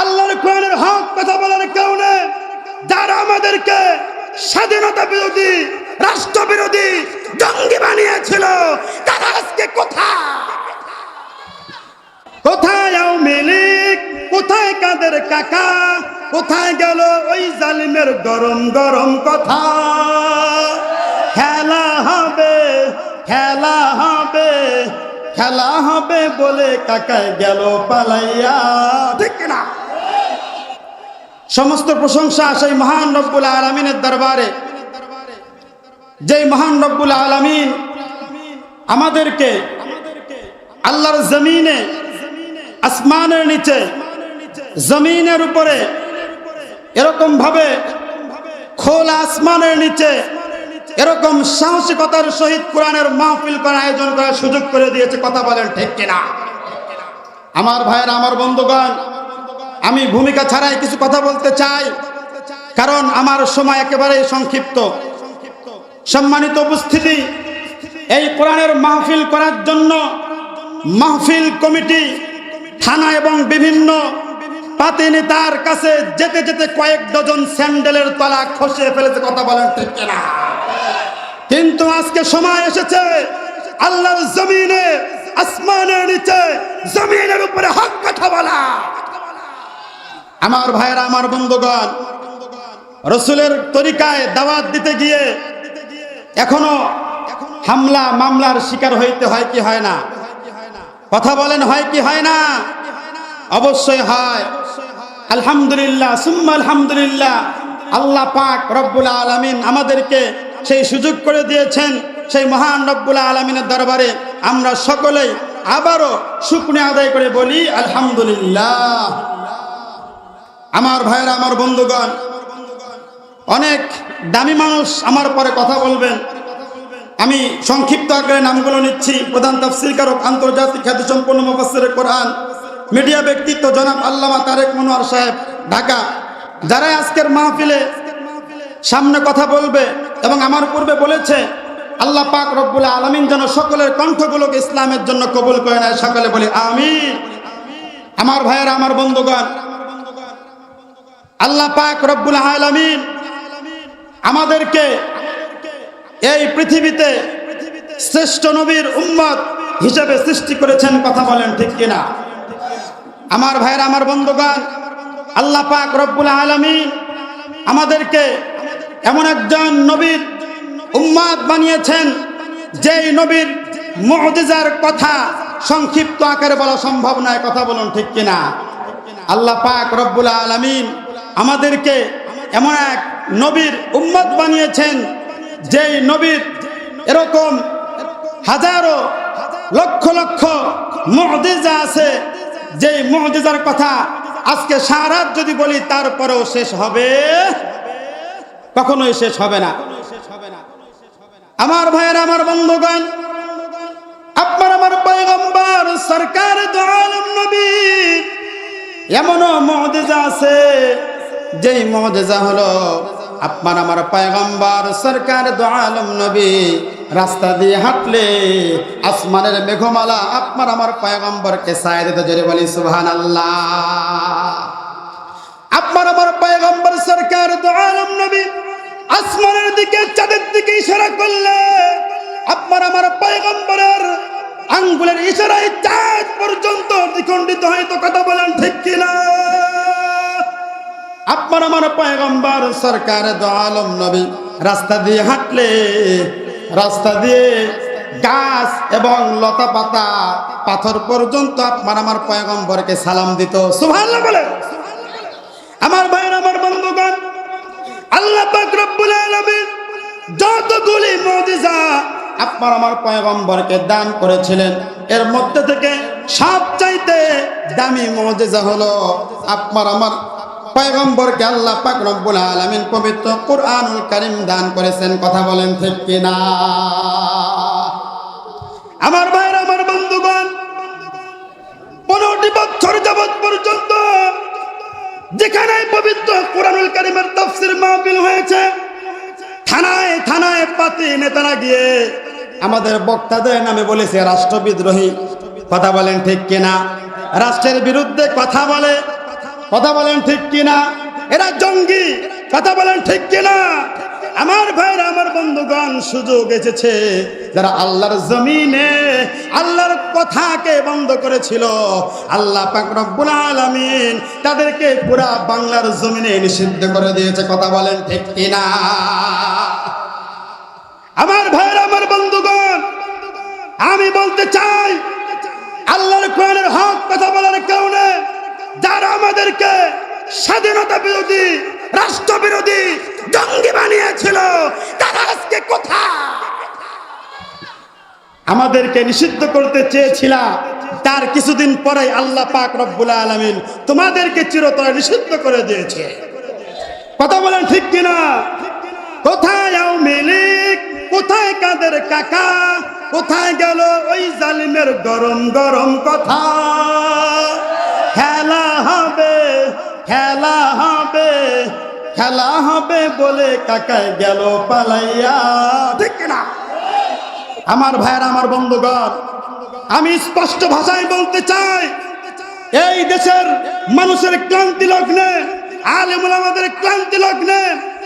আল্লাহর কোরআনের হক কথা বলার কারণে যারা আমাদেরকে স্বাধীনতা বিরোধী রাষ্ট্র বিরোধী জঙ্গি বানিয়েছিল, তারা আজকে কোথায়? কোথায় কোথায় কাদের কাকা? কোথায় গেল ওই জালিমের গরম গরম কথা? খেলা হবে খেলা হবে খেলা হবে বলে কাকায় গেল পালাইয়া। ঠিক না সমস্ত প্রশংসা সেই মহান রব্বুল আলমিনের দরবারে। যেই মহান রব্বুল আলমিন আমাদেরকে আল্লাহর জমিনে, আসমানের নিচে, জমিনের উপরে এরকম ভাবে খোলা আসমানের নিচে এরকম সাহসিকতার সহিত কোরআনের মাহফিল করার আয়োজন করার সুযোগ করে দিয়েছে। কথা বলেন ঠিক কিনা? আমার ভাইয়ের, আমার বন্ধুগণ আমি ভূমিকা ছাড়াই কিছু কথা বলতে চাই। কারণ আমার সময় একেবারেই সংক্ষিপ্ত। সম্মানিত উপস্থিতি, এই কোরআনের মাহফিল করার জন্য মাহফিল কমিটি, থানা এবং বিভিন্ন পাতি কাছে যেতে যেতে কয়েক ডজন স্যান্ডেলের তলা খসিয়ে ফেলেছে কথা বলেন কিনা। কিন্তু আজকে সময় এসেছে, আল্লাহর জমিনে, আসমানের নিচে, জমিনের উপরে হক কথা বলা। আমার ভাইয়েরা, আমার বন্ধুগণ, রসুলের তরিকায় দাওয়াত দিতে গিয়ে এখনও হামলা, মামলার শিকার হইতে হয় কি হয় না? কথা বলেন, হয় কি হয় না? অবশ্যই হয়। আলহামদুলিল্লাহ, সুম্মা আলহামদুলিল্লাহ, আল্লাহ পাক রব্বুল আলমিন আমাদেরকে সেই সুযোগ করে দিয়েছেন, সেই মহান রব্বুল আলমিনের দরবারে আমরা সকলেই আবারও শুকনে আদায় করে বলি, আলহামদুলিল্লাহ। আমার ভাইয়েরা, আমার বন্ধুগণ, অনেক দামি মানুষ আমার পরে কথা বলবেন। আমি সংক্ষিপ্ত আকারে নামগুলো নিচ্ছি। প্রধান তফসিলকারক আন্তর্জাতিক খ্যাতি সম্পন্ন কোরআন। মিডিয়া ব্যক্তিত্ব জনাব আল্লামা তারেক মনোয়ার সাহেব, ঢাকা। যারা আজকের মাহফিলে সামনে কথা বলবে এবং আমার পূর্বে বলেছে, আল্লাহ পাক রব্বুল আলমিন যেন সকলের কণ্ঠগুলোকে ইসলামের জন্য কবুল করে নেয়, সকলে বলি আমি আমার ভাইয়েরা, আমার বন্ধুগণ আল্লাহ পাক রব্বুল আলমিন আমাদেরকে এই পৃথিবীতে শ্রেষ্ঠ নবীর উম্মত হিসেবে সৃষ্টি করেছেন কথা বলেন ঠিক কিনা? আমার ভাইয়ের, আমার বন্ধুগণ, আল্লাহ পাক রব্বুল আলমিন আমাদেরকে এমন একজন নবীর উম্মাদ বানিয়েছেন যেই নবীর মহদিজার কথা সংক্ষিপ্ত আকারে বলা সম্ভব নয়, কথা বলুন ঠিক কিনা? আল্লাহ পাক রব্বুল আলমিন আমাদেরকে এমন এক নবীর উম্মত বানিয়েছেন, যেই নবীর এরকম হাজারো লক্ষ লক্ষ মহদিজা আছে, যেই মহদিজার কথা আজকে সারাত যদি বলি, তারপরেও শেষ হবে। কখনোই শেষ হবে না। আমার ভাইয়ের, আমার বন্ধুগণ, আপনার, আমার পয়গম্বর, সরকার নবী, এমনও মহদিজা আছে যেই মহদিজা হলো, আপনার আমার পয়গম্বর, সরকার দোয়ালম নবী, রাস্তা দিয়ে হাঁটলে আসমানের মেঘমালা আপনার আমার পয়গম্বরকে সায় বলি সুবহান আল্লাহ আপনার আমার পয়গম্বর, সরকার দোয়ালম নবী, আসমানের দিকে, চাঁদের দিকে ইশারা করলে আপনার আমার পয়গম্বরের আঙ্গুলের ইশারায় চাঁদ পর্যন্ত দ্বিখণ্ডিত হয়তো কথা বলেন ঠিক কিনা? আপনার আমার পয়গম্বর, সরকার দোয়ালম নবী, রাস্তা দিয়ে হাঁটলে, রাস্তা দিয়ে গাছ এবং লতা পাতা, পাথর পর্যন্ত আপনার আমার পয়গম্বরকে সালাম দিত। সুবহানাল্লাহ বলে। আমার ভাইয়ের, আমার বন্ধুগণ, আল্লাহ রব্বুল আলামিন যতগুলি মুজিজা আপনার আমার পয়গম্বরকে দান করেছিলেন, এর মধ্যে থেকে সবচাইতে দামি মুজিজা হলো আপনার আমার পয়গম্বরকে আল্লাহ পাক রব্বুল আলামিন পবিত্র কুরআনুল কারীম দান করেছেন, কথা বলেন ঠিক কিনা? আমার ভাইয়ের আমার বন্ধুগণ, পনেরোটি বছর যাবৎ পর্যন্ত যেখানে পবিত্র কোরআনুল কারিমের তফসির মাহফিল হয়েছে, থানায় থানায় পাতি নেতারা গিয়ে আমাদের বক্তাদের নামে বলেছে, রাষ্ট্রবিদ্রোহী। কথা বলেন ঠিক কিনা? রাষ্ট্রের বিরুদ্ধে কথা বলে কথা বলেন ঠিক কিনা? এরা জঙ্গি। কথা বলেন ঠিক কিনা? আমার ভাইরা, আমার বন্ধুগণ, সুযোগ এসেছে। যারা আল্লাহর জমিনে, আল্লাহর কথাকে বন্ধ করেছিল, আল্লাহ পাক রব্বুল তাদেরকে পুরা বাংলার জমিনে নিষিদ্ধ করে দিয়েছে। কথা বলেন ঠিক কিনা? আমার ভাইরা, আমার বন্ধুগণ, আমি বলতে চাই, আল্লাহর কোরআনের হক কথা বলার কারণে যারা আমাদেরকে স্বাধীনতা বিরোধী রাষ্ট্র বিরোধী জঙ্গি বানিয়েছিল, তারা আজকে কোথায়? আমাদেরকে নিষিদ্ধ করতে চেয়েছিল তার কিছুদিন পরে আল্লাহ পাক রব্বুল আলামিন তোমাদেরকে চিরতরে নিষিদ্ধ করে দিয়েছে। কথা বলেন ঠিক কিনা? কোথায় লীগ? কোথায় কাদের কাকা? কোথায় গেল ওই জালিমের গরম গরম কথা? খেলা হবে বলে কাকায় গেল পালাইয়া। ঠিক কিনা? আমার ভাইয়ের, আমার বন্ধুগণ, আমি স্পষ্ট ভাষায় বলতে চাই, এই দেশের মানুষের ক্লান্তি লগ্নে, আলেমুল আমাদের ক্লান্তি লগ্নে